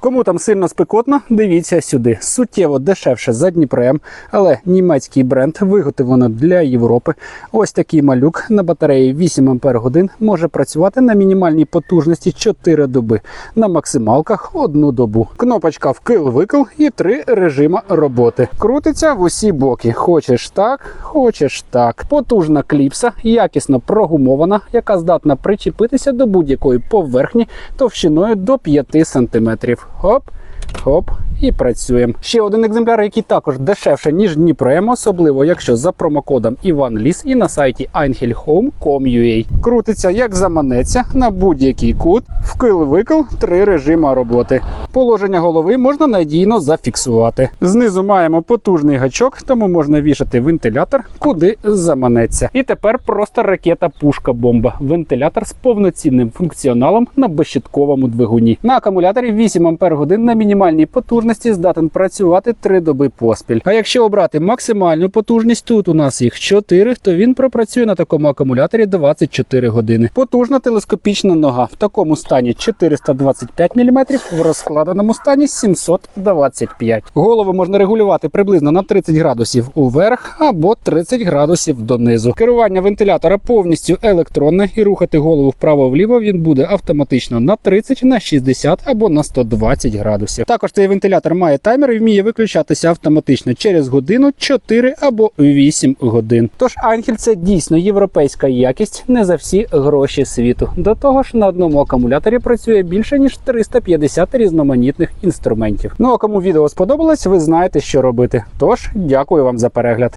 Кому там сильно спекотно, дивіться сюди. Суттєво дешевше за Дніпрем, але німецький бренд виготовлено для Європи. Ось такий малюк на батареї 8 Ампер годин може працювати на мінімальній потужності 4 доби, на максималках 1 добу. Кнопочка вкил-викил і три режима роботи. Крутиться в усі боки. Хочеш так, хочеш так. Потужна кліпса, якісно прогумована, яка здатна причепитися до будь-якої поверхні товщиною до 5 см. Хоп, хоп. І працюємо. Ще один екземпляр, який також дешевше, ніж Дніпром, особливо якщо за промокодом Ліс і на сайті angelhome.com.ua. Крутиться як заманеться на будь-який кут, вкил-викил, три режима роботи. Положення голови можна надійно зафіксувати. Знизу маємо потужний гачок, тому можна вішати вентилятор, куди заманеться. І тепер просто ракета пушка бомба. Вентилятор з повноцінним функціоналом на безщитковому двигуні. На акумуляторі 8 Ампер на мінімальній потужності здатен працювати 3 доби поспіль. А якщо обрати максимальну потужність, тут у нас їх 4, то він пропрацює на такому акумуляторі 24 години. Потужна телескопічна нога в такому стані 425 мм, в розкладеному стані 725. Голову можна регулювати приблизно на 30 градусів уверх або 30 градусів донизу. Керування вентилятора повністю електронне і рухати голову вправо-вліво він буде автоматично на 30, на 60 або на 120 градусів. Також цей вентилятор має таймер і вміє виключатися автоматично через годину, 4 або 8 годин. Тож Ангель це дійсно європейська якість не за всі гроші світу. До того ж, на одному акумуляторі працює більше ніж 350 різноманітних інструментів. Ну а кому відео сподобалось, ви знаєте, що робити. Тож дякую вам за перегляд.